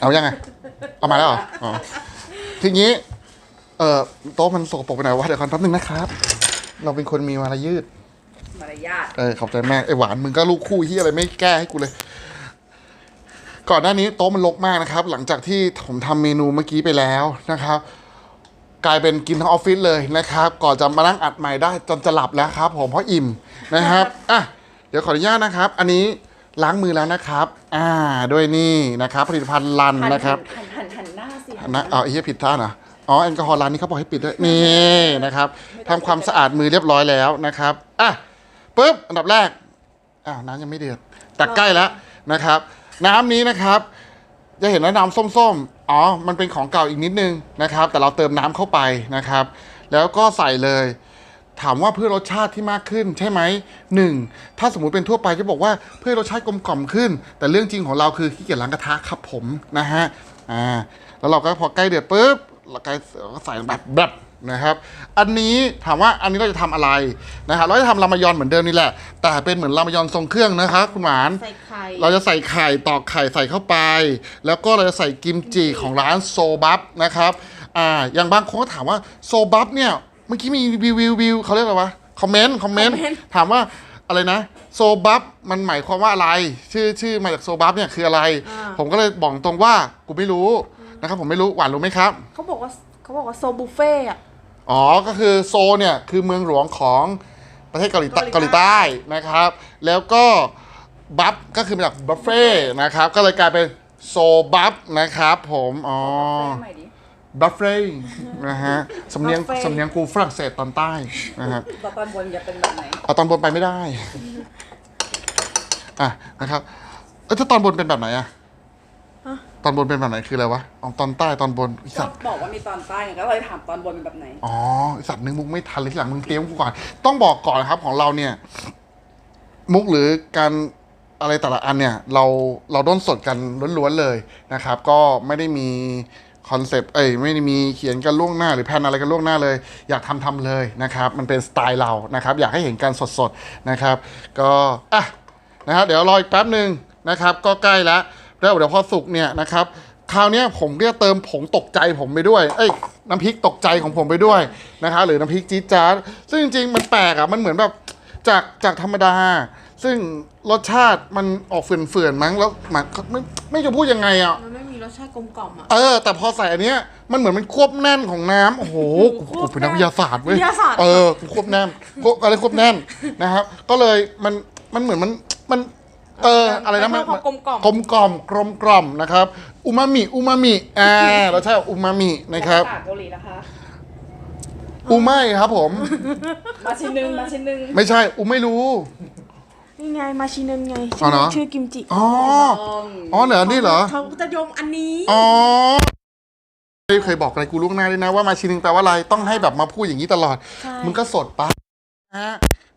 เอายังไง เอามาแล้วเหรออ๋อทีนี้ เอ่อโต๊ะมันสกปรกไปหน่อยวะเดี๋ยวก่อนแป๊บนึงนะครับ เราเป็นคนมีมารยืด มารยาทเออขอบใจแม่ไอหวานมึงก็ลูกคู่ที่อะไรไม่แก้ให้กูเลย ก่อนหน้านี้โต๊ะมันรกมากนะครับ หลังจากที่ผมทำเมนูเมื่อกี้ไปแล้วนะครับ กลายเป็นกินทั้งออฟฟิศเลยนะครับ ก่อนจะมานั่งอัดใหม่ได้จนจะหลับแล้วครับ ผมเพราะอิ่มนะครับอะเดี๋ยวขออนุญาตนะครับ อันนี้ ล้างมือแล้วนะครับ อ่าด้วยนี่นะครับ ผลิตภัณฑ์ลันนะครับหันหันหันหน้าสินะเอาไอ้เหี้ยผิดท่านะอ๋อแอลกอฮอล์ร้านนี้เขาบอกให้ปิดด้วยนี่นะครับทำความสะอาดมือเรียบร้อยแล้วนะครับอะปุ๊บอันดับแรกอ้าวน้ำยังไม่เดือดแต่ใกล้แล้วนะครับ น้ำนี้นะครับจะเห็นว่าน้ำส้มๆ อ๋อ มันเป็นของเก่าอีกนิดนึงนะครับ แต่เราเติมน้ำเข้าไปนะครับ แล้วก็ใส่เลย ถามว่าเพื่อรสชาติที่มากขึ้นใช่ไหมหนึ่งถ้าสมมุติเป็นทั่วไปจะบอกว่าเพื่อรสชาติกลมกล่อมขึ้น แต่เรื่องจริงของเราคือขี้เกียจล้างกระทะครับผมนะฮะอ่าแล้วเราก็พอใกล้เดือดปุ๊บเราก็ใส่แบบแบบนะครับ อันนี้ถามว่าอันนี้เราจะทำอะไรนะครับเราจะทำรามายอนเหมือนเดิมนี่แหละ แต่เป็นเหมือนรามายอนทรงเครื่องนะครับคุณหวานใส่ไข่เราจะใส่ไข่ตอกไข่ใส่เข้าไป แล้วก็เราจะใส่กิมจิของร้านโซบับนะครับอ่าอย่างบางคนก็ถามว่าโซบับเนี่ย เมื่อกี้มีวิววิววิวเขาเรียกอะไรวะคอมเมนต์คอมเมนต์ถามว่าอะไรนะ โซบับมันหมายความว่าอะไร ชื่อชื่อมาจากโซบับเนี่ยคืออะไรผมก็เลยบอกตรงว่ากูไม่รู้นะครับผมไม่รู้หวานรู้ไหมครับ เขาบอกว่าเขาบอกว่าโซบุฟเฟ่อะ อ๋อ ก็คือโซเนี่ยคือเมืองหลวงของประเทศเกาหลีใต้เกาหลีใต้นะครับ แล้วก็บัฟก็คือมาจากบัฟเฟ่นะครับ ก็เลยกลายเป็นโซบัฟนะครับผม อ๋อ ใหม่ดิ บัฟเฟ่นะฮะสำเนียงสำเนียงกูฝรั่งเศสตอนใต้นะครับต่อตอนบนจะเป็นแบบไหนเอาตอนบนไปไม่ได้ อะนะครับเอ้ยถ้าตอนบนเป็นแบบไหนอะตอนบนเป็นแบบไหนคืออะไรวะอ๋อตอนใต้ตอนบนไอก็สัตว์บอกว่ามีตอนใต้ไงก็เลยถามตอนบนเป็นแบบไหน อ๋อไอ้สัตว์นึกมุกไม่ทันเลยทีหลังมึงเตรียมกูก่อน ต้องบอกก่อนนะครับของเราเนี่ย มุกหรือการอะไรแต่ละอันเนี่ย เราเราด้นสดกันล้วนๆเลยนะครับ ก็ไม่ได้มี คอนเซปต์เอ้ยไม่ได้มีเขียนกันล่วงหน้า หรือแพนอะไรกันล่วงหน้าเลย อยากทำทำเลยนะครับมันเป็นสไตล์เรานะครับอยากให้เห็นการสดๆนะครับก็อะนะครับเดี๋ยวรออีกแป๊บหนึ่งนะครับก็ใกล้แล้วแล้วเดี๋ยวพอสุกเนี่ยนะครับคราวนี้ผมก็จะเติมผงตกใจผมไปด้วย เอ้ยน้ำพริกตกใจของผมไปด้วยนะครับหรือน้ำพริกจี๊ดจ๊าดซึ่งจริงๆมันแปลกอะมันเหมือนแบบจากจากธรรมดา ซึ่งรสชาติมันออกเฟื่อนๆมั้งแล้วมันไม่ไม่จะพูดยังไงอะมันไม่มีร สชาติกลมกล่อมอะเออ แต่พอใส่อันเนี้ยมันเหมือนมันควบแน่นของน้ำโอ้โหกูควกูบเป็นนักวิทยาศาสตร์เว้ยวิทยาศาสตร์ เออกูควบแน่นควบอะไรควบแน่นนะครับ ก็เลยมันมันเหมือนมันมันเอออะไรนะมันเพิ่มความกลมกล่อม กลมกล่อมกลมกล่อมนะครับอูมามิอูมามิอ่าเราใช้อูมามินะครับภาษาเกาหลีนะคะ อูไม่ครับผม มาชิ้นหนึ่งมาชิ้นหนึ่งไม่ใช่อูไม่รู้ นี่ไงมาชินึนไงอ๋อเหรอ ชื่อกิมจิอ๋อ อ๋อเหรอนี่เหรอ เขาจะโยงอันนี้ อ๋อไม่เคยบอกอะไรกูล่วงหน้าด้วยนะว่ามาชินึงแปลว่าอะไรต้องให้แบบมาพูดอย่างนี้ตลอด ใช่ มึงก็สดปะฮะ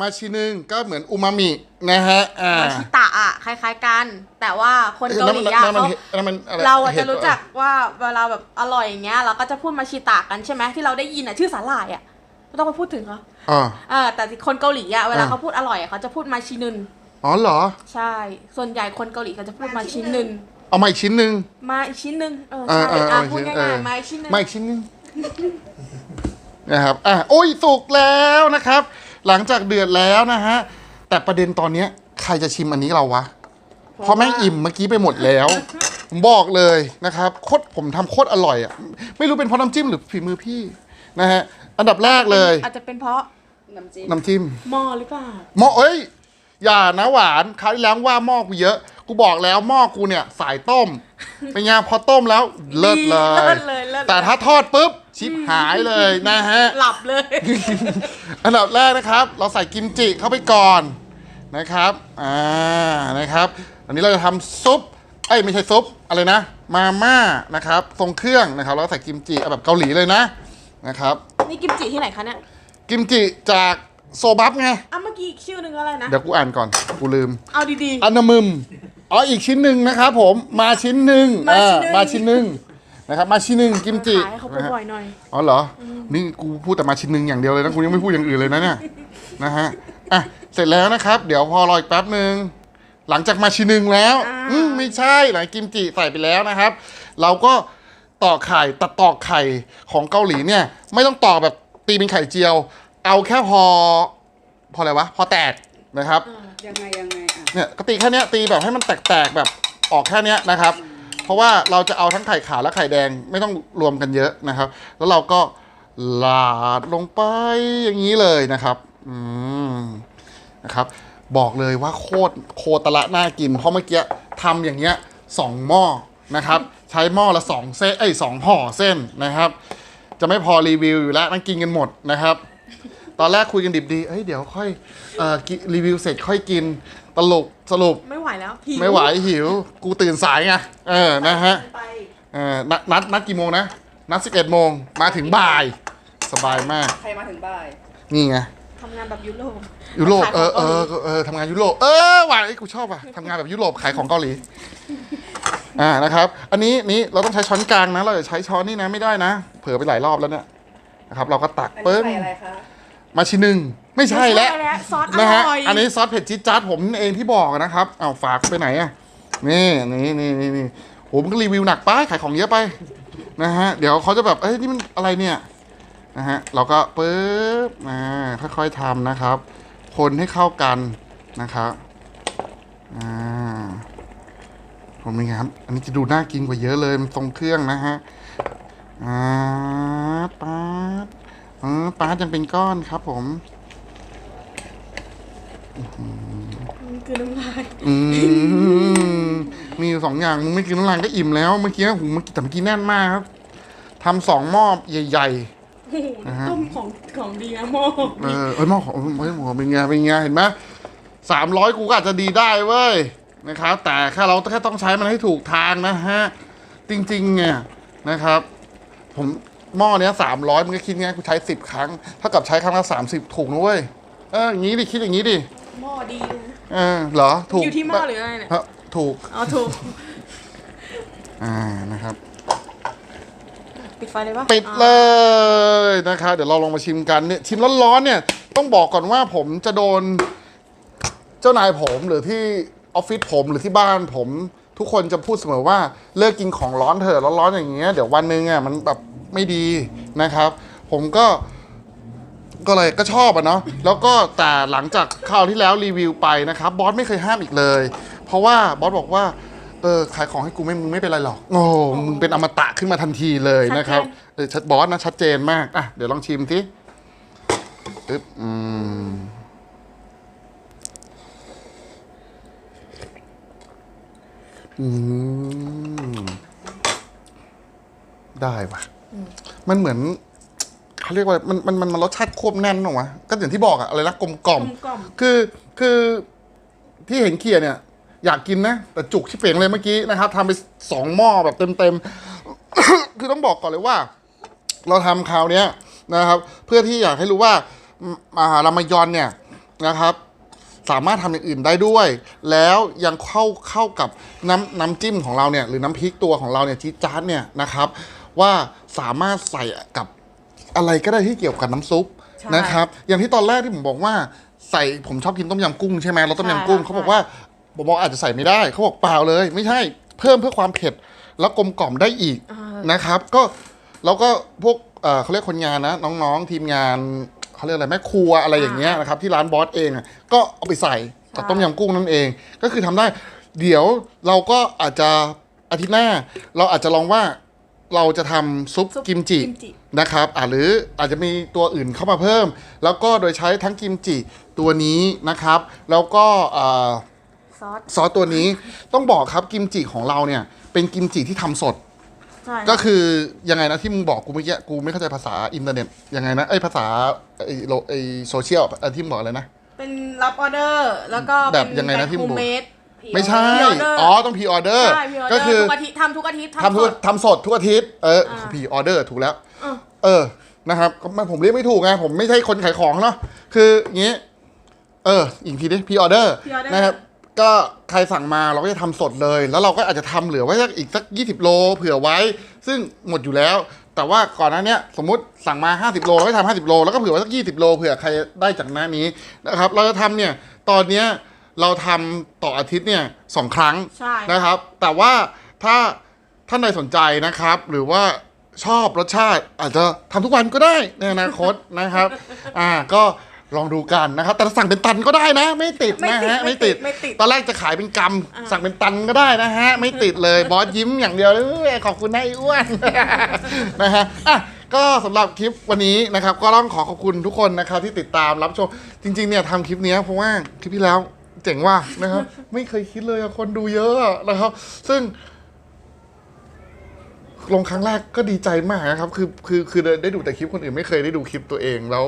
มาชินึงก็เหมือนอูมามินะฮะอ่ามาชิตะอะคล้าย ๆกัน แต่ว่าคนเกาหลีอะนั่นมันเขาเห็ดนั่นมันอะไรเราอะห็จะดรู้จักว่าเวลาแบบอร่อยอย่างเงี้ยเราก็จะพูดมาชิตะกันใช่ไหมที่เราได้ยินอะชื่อสาหร่ายอะ ไม่ต้องไปพูดถึงเขาอ่าเออแต่คนเกาหลีอะเวลาอ่าเขาพูดอร่อยอะเขาจะพูดมาชินึนอ๋อเหรอ ใช่ ส่วนใหญ่คนเกาหลีเขาจะพูดมาชินึนเอามาอีกชิ้นหนึ่งมาอีกชิ้นหนึ่งเอออ่าใช่อ่าอะอ่าพูดชิ้นเอง่ายอๆมาอีกชิ้นหนึ่งมาอีกชิ้นหนึงนะครับอะโอ้ยสุกแล้วนะครับ หลังจากเดือดแล้วนะฮะแต่ประเด็นตอนเนี้ยใครจะชิมอันนี้เราวะเพราะแม่งอิ่มเมื่อกี้ไปหมดแล้วผมบอกเลยนะครับโคตรผมทำโคตรอร่อยอะไม่รู้เป็นเพราะน้ำจิ้มหรือฝีมือพี่ นะฮะ อันดับแรกเลยอาจจะเป็นเพราะน้ำจิ้มน้ำจิ้มหม้อหรือเปล่าหม้อเอ้ย อย่านะหวานคราวที่แล้วว่าหม้อกูเยอะ กูบอกแล้วหม้อกูเนี่ยสายต้ม เป็นไงพอต้มแล้วเลิศเลเลิยศเลยเลิศเลยแต่ถ้าทอดปุ๊บ ชิบหายเลยนะฮะ หลับเลย อันดับแรกนะครับ เราใส่กิมจิเข้าไปก่อนนะครับ อ่า นะครับ อันนี้เราจะทำซุป เอ้ยไม่ใช่ซุป อะไรนะ มาม่านะครับ ทรงเครื่องนะครับ แล้วก็ใส่กิมจิเอาแบบเกาหลีเลยนะ นะครับ นี่กิมจิที่ไหนคะเนี่ยกิมจิจากโซบับไง อะเมื่อกี้อีกชื่อหนึ่งอะไรนะ เดี๋ยวกูอ่านก่อน กูลืม เอาดี อันนามึมอ๋ออีกชิ้นหนึ่งนะครับผมมาชิ้นหนึ่งมาเออชิ้นหนึ่งมาชิ้นหนึ่งนะครับมาชิ้นหนึ่งกิมจิขายให้เขาพูดนะฮะบ่อยหน่อย อ๋อเหรอนี่กูพูดแต่มาชิ้นหนึ่งอย่างเดียวเลยนะกูยังไม่พูดอย่างอื่นเลยนะเนี่ยนะฮะอะเสร็จแล้วนะครับ เดี๋ยวพอรออีกแป๊บหนึ่งหลังจากมาชินึงแล้วอ่าอืมไม่ใช่หลังกิมจิใส่ไปแล้วนะครับ เราก็ ตอกไข่ตัดตอกไข่ของเกาหลีเนี่ย ไม่ต้องตอกแบบตีเป็นไข่เจียว เอาแค่พอ พออะไรวะ พอแตกนะครับยังไงยังไงอะเนี่ยก็ตีแค่เนี้ยตีแบบให้มันแตกๆแบบออกแค่เนี้ยนะครับ เพราะว่าเราจะเอาทั้งไข่ขาวและไข่แดงไม่ต้องรวมกันเยอะนะครับ แล้วเราก็ลาดลงไปอย่างนี้เลยนะครับอืมนะครับ บอกเลยว่าโคตรโคตรละน่ากิน เพราะเมื่อกี้ทำอย่างเงี้ยสองหม้อนะครับ ใช้หม้อละสองเส้นไอ้ยสองห่อเส้นนะครับ จะไม่พอรีวิวอยู่แล้วนั่งกินกันหมดนะครับ ตอนแรกคุยกันดิบดีเอ้ยเดี๋ยวค่อยเอ่อกิรีวิวเสร็จค่อยกินตลกสรุปไม่ไหวแล้วหิวไม่ไหวหิว กูตื่นสายไงเออนะฮะไปเออนัดนัดนัดกี่โมงนะ นัดสิบเอ็ดโมงมาถึงบ่ายสบายมาก ใครมาถึงบ่าย นี่ไงทำงานแบบยุโรปยุโรปขายเอของเอกาหลีอเออทำงานยุโรปเออว่ะไอ้ยกูชอบว่ะทำงานแบบยุโรปขายของเกาหลี อ่านะครับ อันนี้นี่เราต้องใช้ช้อนกลางนะ เราจะใช้ช้อนนี่นะไม่ได้นะ เผลอไปหลายรอบแล้วเนี่ยนะครับเราก็ตักอันนี้เปิ้ลใส่อะไรคะมาชิหนึ่งไม่ใช่แล้วไม่ซอสอนะฮะร่อยอันนี้ซอสเผ็ดจี๊ดจ๊าดผมเองที่บอกนะครับเอาฝากไปไหนอะนี่นี่นี่นี่นี่โหมันก็รีวิวหนักไปขายของเยอะไปนะฮะเดี๋ยวเขาจะแบบเอ้ยนี่มันอะไรเนี่ยนะฮะเราก็ปึ๊บอ่าค่อยๆทำนะครับ คนให้เข้ากันนะครับอ่า ผมเป็นไงครับ อันนี้จะดูน่ากินกว่าเยอะเลย มันทรงเครื่องนะฮะอ่าป๊าดอ่าป๊าดยังเป็นก้อนครับ ผมคือน้ำลายอืมมีอยู่สองอย่างมึงไม่กินน้ำลายก็อิ่มแล้วเมื่อกี้หูเมื่อกี้แต่เมื่อกี้แน่นมากครับทำสองหม้อใหญ่โอ้โหนะฮะต้มของของดีนะโมๆเออเอ้ยหม้อของเอ้ยหม้อเป็นไงเป็นไงเห็นไหมสามร้อยกูก็อาจจะดีได้เว้ย นะครับ แต่แค่เราแค่ต้องใช้มันให้ถูกทางนะฮะ จริงๆเนี่ยนะครับ ผมหม้อเนี้ยสามร้อยมึงก็คิดไงกูใช้สิบครั้งเท่ากับใช้ครั้งละสามสิบถูกนะเว้ยเอออย่างนี้ดิคิดอย่างนี้ดิหม้อดีเลยนะเออเหรอถูกอยู่ที่หม้อหรืออะไรเนี่ยฮะถูกเอาถูกอ่านะครับ ปิดไฟเลยปะปิดเลยนะครับ เดี๋ยวเราลองมาชิมกันเนี่ยชิมร้อนๆเนี่ยต้องบอกก่อนว่าผมจะโดน เจ้านายผมหรือที่ ออฟฟิศผมหรือที่บ้านผมทุกคนจะพูดเสมอว่าเลิกกินของร้อนเถอะร้อนๆอย่างเงี้ยเดี๋ยววันหนึงอะมันแบบไม่ดีนะครับ ผมก็ก็เลยก็ชอบอะเนาะแล้วก็แต่หลังจากคราวที่แล้วรีวิวไปนะครับบอสไม่เคยห้ามอีกเลย เพราะว่าบอสบอกว่าเออขายของให้กูไม่มึงไม่เป็นไรหรอกโอ้มึงเป็นอมตะขึ้นมาทันทีเลยนะครับเออชัดบอสนะชัดเจนมากอะเดี๋ยวลองชิมสิอึ๊บอืม อืมได้ปะมันเหมือนเขาเรียกว่ามันมันมันมันรสชาติควบแน่นหรอวะก็อย่างที่บอกอะอะไรนะกลมกล่อม กลมกล่อมคือคือที่เห็นเคียเนี่ย อยากกินนะ แต่จุกที่เป่งเลยเมื่อกี้นะครับทำไปสองหม้อแบบเต็มๆ คือต้องบอกก่อนเลยว่า เราทำคราวเนี้ยนะครับ เพื่อที่อยากให้รู้ว่าอืมอ่ารามายอนเนี่ยนะครับ สามารถทำอย่างอื่นได้ด้วย แล้วยังเข้าเข้ากับน้ำน้ำจิ้มของเราเนี่ย หรือน้ำพริกตัวของเราเนี่ยจี๊ดจ๊าดเนี่ยนะครับ ว่าสามารถใส่กับอะไรก็ได้ที่เกี่ยวกับน้ำซุปใช่นะครับ อย่างที่ตอนแรกที่ผมบอกว่าใส่ผมชอบกินต้มยำกุ้งใช่ไหมแล้วต้มยำกุ้งใช่เขาบอกว่าผมบอกอาจจะใส่ไม่ได้เขาบอกเปล่าเลย ไม่ใช่เพิ่มเพื่อความเผ็ดแล้วกลมกล่อมได้อีก อ่า นะครับก็แล้วก็พวกเอ่อเขาเรียกคนงานนะ น้องๆทีมงาน เขาเรียกอะไรแม่ครัวอะไรอย่างเงี้ยนะครับที่ร้านบอสเองอะก็เอาไปใส่กับต้มยำกุ้งนั่นเอง ก็คือทำได้ เดี๋ยวเราก็อาจจะอาทิตย์หน้า เราอาจจะลองว่าเราจะทำซุปซุปกิมจิกิมจิ นะครับอ่าหรืออาจจะมีตัวอื่นเข้ามาเพิ่ม แล้วก็โดยใช้ทั้งกิมจิตัวนี้นะครับ แล้วก็อ่า ซอส ซอสตัวนี้ต้องบอกครับกิมจิของเราเนี่ยเป็นกิมจิที่ทำสด ใช่ก็คือยังไงนะที่มึงบอกกูเมื่อกี้กูไม่เข้าใจภาษาอินเทอร์เน็ตยังไงนะไอ้ยภาษาไอ้โลไอ้โซเชียลไอ้ที่มึงบอกอะไรนะ เป็นรับออเดอร์ แล้วก็แบบเป็นยังไงนะที่โฮมึงบอกมเมด ไม่ใช่ pre-order อ๋อต้องพรีออเดอร์ใช่พี่ออเดก็อร์คือทุกอาทิตย์ทำทุกอาทิตย์ทำทุกสด ทำสดทุกอาทิตย์เอออ่าพรีออเดอร์ถูกแล้วเออเออ นะครับก็ไม่ผมเรียกไม่ถูกไง ผมไม่ใช่คนขายของเนาะ คืออย่างงี้ เออ อีกทีดิพีออเดอร์ pre-order นะครับ ก็ใครสั่งมาเราก็จะทำสดเลย แล้วเราก็อาจจะทำเหลือไว้สักอีกสัก 20 โล เผื่อไว้ ซึ่งหมดอยู่แล้ว แต่ว่าก่อนหน้าเนี้ยสมมติสั่งมา 50 โลเราก็ทำ50 โล แล้วก็เผื่อไว้สัก 20 โล เผื่อใครได้จากหน้านี้นะครับ เราจะทำเนี่ย ตอนเนี้ยเราทำต่ออาทิตย์เนี่ยสองครั้งใช่นะครับ แต่ว่าถ้าท่านใดสนใจนะครับ หรือว่าชอบรสชาติอาจจะทำทุกวันก็ได้ในอนาคตนะครับ อ่าก็ ลองดูกันนะครับ แต่สั่งเป็นตันก็ได้นะ ไม่ติดนะฮะไม่ไม่ติติดดไม่ติด ตอนแรกจะขายเป็นกำสั่งเป็นตันก็ได้นะฮะ ไม่ติดเลยบอสยิ้มอย่างเดียวเลยเอ้ยขอบคุณนะไอ้อ้วนนะฮะอะก็สำหรับคลิปวันนี้นะครับ ก็ต้องขอขอบคุณทุกคนนะครับที่ติดตามรับชมจริง ๆ เนี่ยทำคลิปเนี้ยเพราะว่าคลิปที่แล้วเจ๋งว่ะนะครับ ไม่เคยคิดเลยอะคนดูเยอะอะนะครับ ซึ่งลงครั้งแรกก็ดีใจมากนะครับ คือคือคือได้ดูแต่คลิปคนอื่นไม่เคยได้ดูคลิปตัวเองแล้ว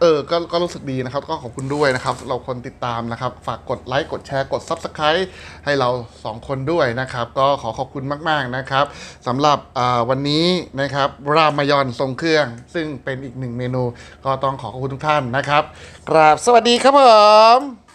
เออก็ก็รู้สึกดีนะครับ ก็ขอบคุณด้วยนะครับเราคนติดตามนะครับ ฝากกดไลค์กดแชร์กด Subscribe ให้เราสองคนด้วยนะครับ ก็ขอขอบคุณมาก ๆ นะครับสำหรับวันนี้นะครับรามายอนทรงเครื่อง ซึ่งเป็นอีกหนึ่งเมนู ก็ต้องขอขอบคุณทุกท่านนะครับ กราบสวัสดีครับผม